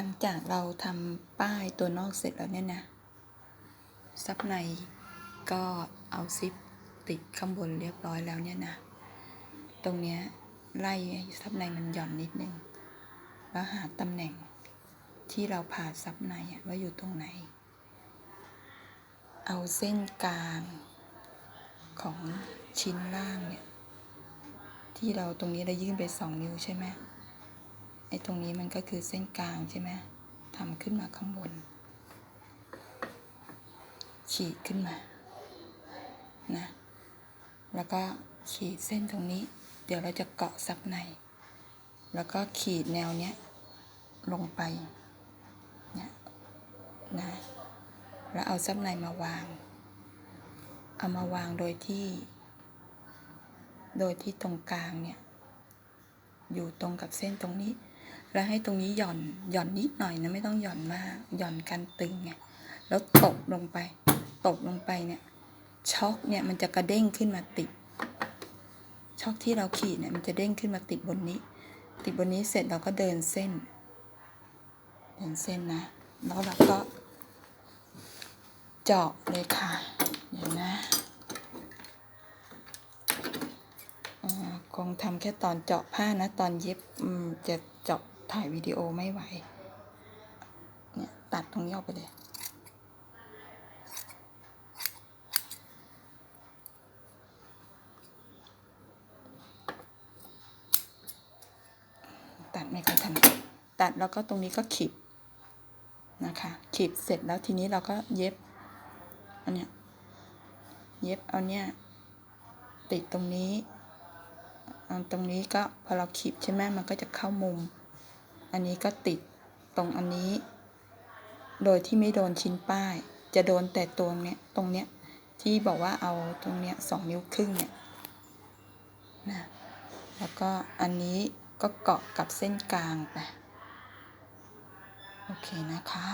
หลังจากเราทำป้ายตัวนอกเสร็จแล้วเนี่ยนะ ซับในก็เอาซิปติดข้างบนเรียบร้อยแล้วเนี่ยนะ ตรงเนี้ยไล่ซับในมันหย่อนนิดนึง แล้วหาตำแหน่งที่เราผ่าซับในว่าอยู่ตรงไหน เอาเส้นกลางของชิ้นล่างเนี่ย ที่เราตรงนี้เรายื่นไปสองนิ้วใช่ไหม ไอ้ตรงนี้มันก็คือเส้นกลางใช่ไหมทำขึ้นมาข้างบน ขีดขึ้นมา นะ แล้วก็ขีดเส้นตรงนี้ เดี๋ยวเราจะเกาะซับใน แล้วก็ขีดแนวเนี้ยลงไป เนี่ยนะ แล้วเอาซับในมาวาง เอามาวางโดยที่ โดยที่ตรงกลางเนี่ย อยู่ตรงกับเส้นตรงนี้ แล้วให้ตรงนี้หย่อนหย่อนนิดหน่อยนะไม่ต้องหย่อนมากหย่อนกันตึงไงแล้วตบลงไป ตบลงไปเนี่ยช็อกเนี่ยมันจะกระเด้งขึ้นมาติดช็อกที่เราขีดเนี่ยมันจะเด้งขึ้นมาติดบนนี้ ติดบนนี้เสร็จเราก็เดินเส้น เดินเส้นนะ แล้วเราก็ เจาะเลยค่ะเดี๋ยวนะอ่าคงทำแค่ตอนเจาะผ้านะ ตอนเย็บจะเจาะ ถ่ายวิดีโอไม่ไหว เนี่ยตัดตรงนี้ออกไปเลย ตัดไม่ค่อยถนัดตัดแล้วก็ตรงนี้ก็ขีดนะคะขีดเสร็จแล้วทีนี้เราก็เย็บอันเนี้ยเย็บเอาเนี้ยติดตรงนี้ตรงนี้ก็พอเราขีดใช่ไหมมันก็จะเข้ามุม อันนี้ก็ติดตรงอันนี้ โดยที่ไม่โดนชิ้นป้าย จะโดนแต่ตัวเนี้ยตรงเนี้ยที่บอกว่าเอาตรงเนี้ยสองนิ้วครึ่งเนี่ยนะแล้วก็อันนี้ก็เกาะกับเส้นกลางไปโอเคนะคะ